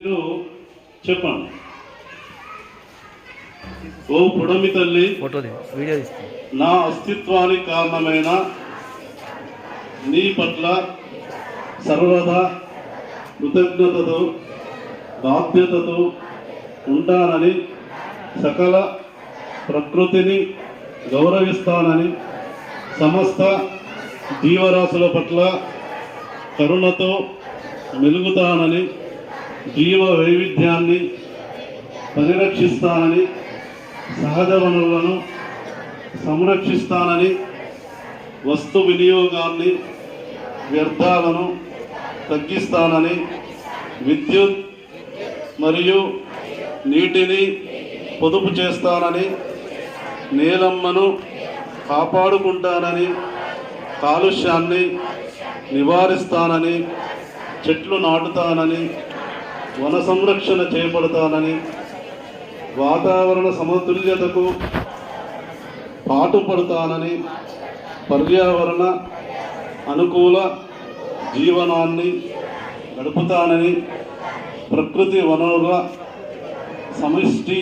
మీరు చెప్పండి. ఓ పుడమి తల్లి నా అస్తిత్వానికి కారణమైన నీ పట్ల సర్వదా కృతజ్ఞతతో బాధ్యతతో ఉంటానని సకల ప్రకృతిని గౌరవిస్తానని సమస్త జీవరాశుల పట్ల కరుణతో మెలుగుతానని జీవ వైవిధ్యాన్ని పరిరక్షిస్తానని సహజ వనరులను సంరక్షిస్తానని వస్తు వినియోగాన్ని వ్యర్థాలను తగ్గిస్తానని విద్యుత్ మరియు నీటిని పొదుపు చేస్తానని నేలమ్మను కాపాడుకుంటానని కాలుష్యాన్ని నివారిస్తానని చెట్లు నాటుతానని వన సంరక్షణ చేపడతానని వాతావరణ సమతుల్యతకు పాటుపడతానని పర్యావరణ అనుకూల జీవనాన్ని గడుపుతానని ప్రకృతి వనరుల సమిష్టి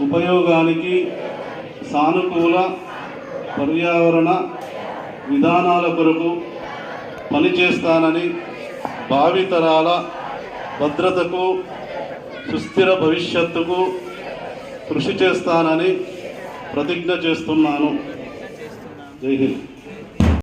ఉపయోగానికి సానుకూల పర్యావరణ విధానాల కొరకు పనిచేస్తానని భావితరాల భద్రతకు సుస్థిర భవిష్యత్తుకు కృషి చేస్తానని ప్రతిజ్ఞ చేస్తున్నాను. జై హింద్.